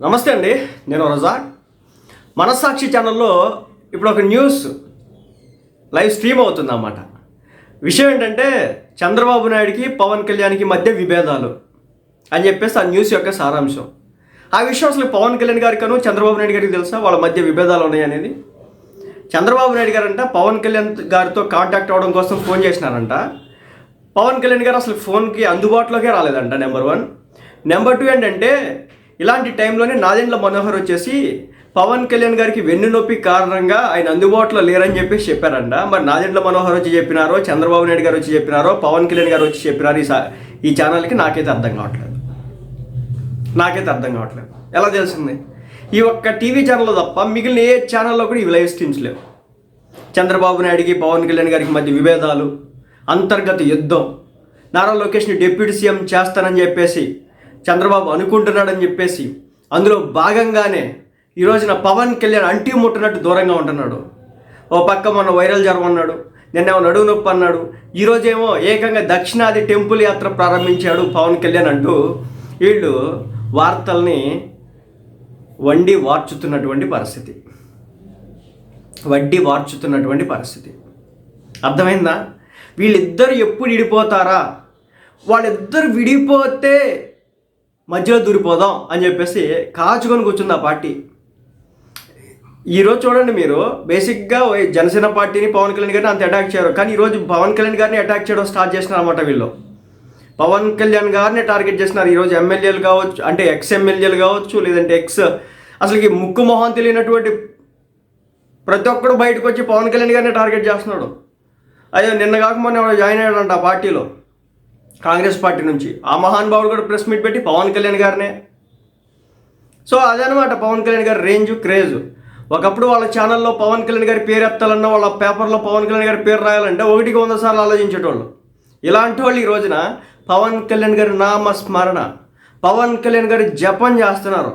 నమస్తే అండి నేను రజా మనస్సాక్షి ఛానల్లో ఇప్పుడు ఒక న్యూస్ లైవ్ స్ట్రీమ్ అవుతుంది అన్నమాట విషయం ఏంటంటే చంద్రబాబు నాయుడికి పవన్ కళ్యాణ్కి మధ్య విభేదాలు అని చెప్పేసి ఆ న్యూస్ యొక్క సారాంశం. ఆ విషయం అసలు పవన్ కళ్యాణ్ గారికను చంద్రబాబు నాయుడు గారికి తెలుసా? వాళ్ళ మధ్య విభేదాలు ఉన్నాయనేది చంద్రబాబు నాయుడు గారంట పవన్ కళ్యాణ్ గారితో కాంటాక్ట్ అవ్వడం కోసం ఫోన్ చేసినారంట. పవన్ కళ్యాణ్ గారు అసలు ఫోన్కి అందుబాటులోకే రాలేదంట నెంబర్ వన్. నెంబర్ టూ ఏంటంటే ఇలాంటి టైంలోనే నాదెండ్ల మనోహర్ వచ్చేసి పవన్ కళ్యాణ్ గారికి వెన్ను నొప్పి కారణంగా ఆయన అందుబాటులో లేరని చెప్పేసి చెప్పారంట. మరి నాదెండ్ల మనోహర్ వచ్చి చెప్పినారో చంద్రబాబు నాయుడు గారు వచ్చి చెప్పినారో పవన్ కళ్యాణ్ గారు వచ్చి చెప్పినారు ఈ ఈ ఛానల్కి నాకైతే అర్థం కావట్లేదు. నాకైతే అర్థం కావట్లేదు. ఎలా తెలిసింది? ఈ ఒక్క టీవీ ఛానల్లో తప్ప మిగిలిన ఏ ఛానల్లో కూడా ఇవి లైవ్ స్ట్రీమ్స్ లేవు. చంద్రబాబు నాయుడికి పవన్ కళ్యాణ్ గారికి మధ్య విభేదాలు అంతర్గత యుద్ధం నారా లోకేష్ని డిప్యూటీ సీఎం చేస్తానని చెప్పేసి చంద్రబాబు అనుకుంటున్నాడని చెప్పేసి అందులో భాగంగానే ఈ రోజున పవన్ కళ్యాణ్ అంటి ముట్టనట్టు దూరంగా ఉంటున్నాడు. ఓ పక్క మొన్న వైరల్ జ్వరం అన్నాడు నిన్నేమో నడువు నొప్పి అన్నాడు ఈరోజేమో ఏకంగా దక్షిణాది టెంపుల్ యాత్ర ప్రారంభించాడు పవన్ కళ్యాణ్ అంటూ వీళ్ళు వార్తల్ని వండి వార్చుతున్నటువంటి పరిస్థితి. వడ్డీ వార్చుతున్నటువంటి పరిస్థితి. అర్థమైందా? వీళ్ళిద్దరు ఎప్పుడు విడిపోతారా? వాళ్ళిద్దరు విడిపోతే మధ్యలో దూరిపోదాం అని చెప్పేసి కాచుకొని కూర్చుంది ఆ పార్టీ. ఈరోజు చూడండి మీరు బేసిక్గా జనసేన పార్టీని పవన్ కళ్యాణ్ గారిని అంత అటాక్ చేయరు. కానీ ఈరోజు పవన్ కళ్యాణ్ గారిని అటాక్ చేయడం స్టార్ట్ చేసినారు అనమాట వీళ్ళు. పవన్ కళ్యాణ్ గారిని టార్గెట్ చేస్తున్నారు. ఈరోజు ఎమ్మెల్యేలు కావచ్చు అంటే ఎక్స్ ఎమ్మెల్యేలు కావచ్చు లేదంటే ఎక్స్ అసలుకి ముక్కు మొహం తెలియనటువంటి ప్రతి ఒక్కడు బయటకు వచ్చి పవన్ కళ్యాణ్ గారిని టార్గెట్ చేస్తున్నాడు. అయ్యో నిన్న కాక మొన్న జాయిన్ అయ్యాడంట ఆ పార్టీలో. కాంగ్రెస్ పార్టీ నుంచి. ఆ మహానుభావుడు కూడా ప్రెస్ మీట్ పెట్టి పవన్ కళ్యాణ్ గారినే. సో అదనమాట పవన్ కళ్యాణ్ గారి రేంజ్ క్రేజ్. ఒకప్పుడు వాళ్ళ ఛానల్లో పవన్ కళ్యాణ్ గారి పేరు ఎత్తాలన్నా వాళ్ళ పేపర్లో పవన్ కళ్యాణ్ గారి పేరు రాయాలంటే ఒకటికి వంద సార్లు ఆలోచించేటోళ్ళు. ఇలాంటి వాళ్ళు ఈ రోజున పవన్ కళ్యాణ్ గారి నామ స్మరణ పవన్ కళ్యాణ్ గారి జపం చేస్తున్నారు.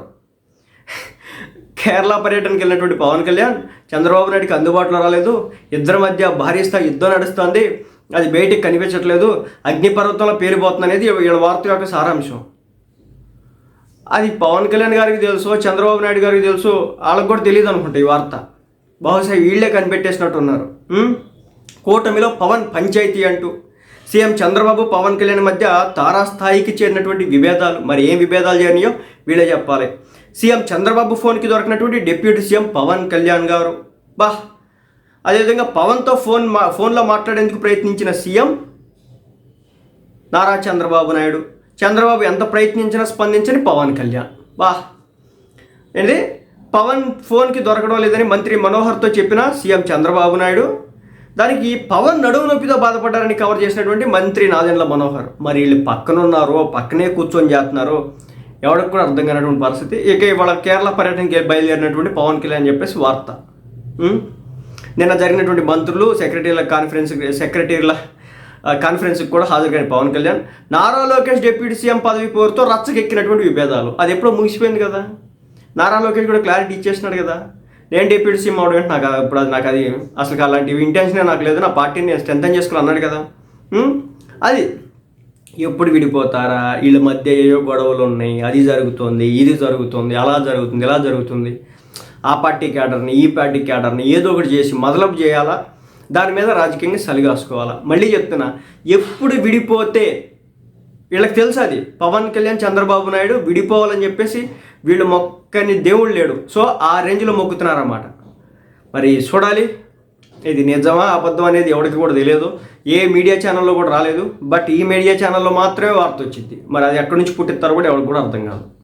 కేరళ పర్యటనకి వెళ్ళినటువంటి పవన్ కళ్యాణ్ చంద్రబాబు నాయుడికి అందుబాటులో రాలేదు. ఇద్దరి మధ్య భారీ స్థాయి యుద్ధం నడుస్తుంది. అది బయటికి కనిపించట్లేదు. అగ్నిపర్వతంలో పేరిపోతుంది అనేది వీళ్ళ వార్త యొక్క సారాంశం. అది పవన్ కళ్యాణ్ గారికి తెలుసు చంద్రబాబు నాయుడు గారికి తెలుసు వాళ్ళకి కూడా తెలియదు అనుకుంటా ఈ వార్త. బహుశా వీళ్ళే కనిపెట్టేసినట్టు ఉన్నారు. కూటమిలో పవన్ పంచాయతీ అంటూ సీఎం చంద్రబాబు పవన్ కళ్యాణ్ మధ్య తారాస్థాయికి చేరినటువంటి విభేదాలు మరి ఏం విభేదాలు చేయనియో వీళ్ళే చెప్పాలి. సీఎం చంద్రబాబు ఫోన్కి దొరికినటువంటి డిప్యూటీ సీఎం పవన్ కళ్యాణ్ గారు. బా అదేవిధంగా పవన్తో ఫోన్ మా ఫోన్లో మాట్లాడేందుకు ప్రయత్నించిన సీఎం నారా చంద్రబాబు నాయుడు. చంద్రబాబు ఎంత ప్రయత్నించినా స్పందించని పవన్ కళ్యాణ్. బా ఏంటి పవన్ ఫోన్కి దొరకడం లేదని మంత్రి మనోహర్తో చెప్పిన సీఎం చంద్రబాబు నాయుడు. దానికి పవన్ నడువు నొప్పితో బాధపడ్డారని కవర్ చేసినటువంటి మంత్రి నాదెండ్ల మనోహర్. మరి వీళ్ళు పక్కనున్నారో పక్కనే కూర్చొని చేస్తున్నారో ఎవరికి కూడా అర్థం కానటువంటి పరిస్థితి. ఇక ఇవాళ కేరళ పర్యటనకి బయలుదేరినటువంటి పవన్ కళ్యాణ్ చెప్పేసి వార్త. నిన్న జరిగినటువంటి మంత్రులు సెక్రటరీల కాన్ఫరెన్స్ సెక్రటరీల కాన్ఫరెన్స్కి కూడా హాజరుగాని పవన్ కళ్యాణ్. నారా లోకేష్ డిప్యూటీ సీఎం పదవి పేరుతో రచ్చకెక్కినటువంటి విభేదాలు. అది ఎప్పుడో ముగిసిపోయింది కదా. నారా లోకేష్ కూడా క్లారిటీ ఇచ్చేసినాడు కదా. నేను డిప్యూటీ సీఎం అవడం అంటే నాకు ఇప్పుడు అది నాకు అది అసలు అలాంటి ఇంటెన్షనే నాకు లేదు. నా పార్టీని నేను స్ట్రెంథన్ చేసుకుని అన్నాడు కదా. అది ఎప్పుడు విడిపోతారా? వీళ్ళ మధ్య ఏవో గొడవలు ఉన్నాయి. అది జరుగుతుంది ఇది జరుగుతుంది అలా జరుగుతుంది ఇలా జరుగుతుంది. ఆ పార్టీ క్యాడర్ని ఈ పార్టీ క్యాడర్ని ఏదో ఒకటి చేసి మొదలపు చేయాలా? దాని మీద రాజకీయంగా సలిగాసుకోవాలా మళ్ళీ చెప్తున్నా ఎప్పుడు విడిపోతే వీళ్ళకి తెలుసు అది? పవన్ కళ్యాణ్ చంద్రబాబు నాయుడు విడిపోవాలని చెప్పేసి వీళ్ళు మొక్కని దేవుడు లేడు. సో ఆ రేంజ్లో మొక్కుతున్నారన్నమాట మరి చూడాలి. ఇది నిజమా అబద్ధం అనేది ఎవరికి కూడా తెలియదు. ఏ మీడియా ఛానల్లో కూడా రాలేదు. బట్ ఈ మీడియా ఛానల్లో మాత్రమే వార్త వచ్చింది. మరి అది ఎక్కడి నుంచి పుట్టిస్తారో కూడా ఎవరికి కూడా అర్థం కాదు.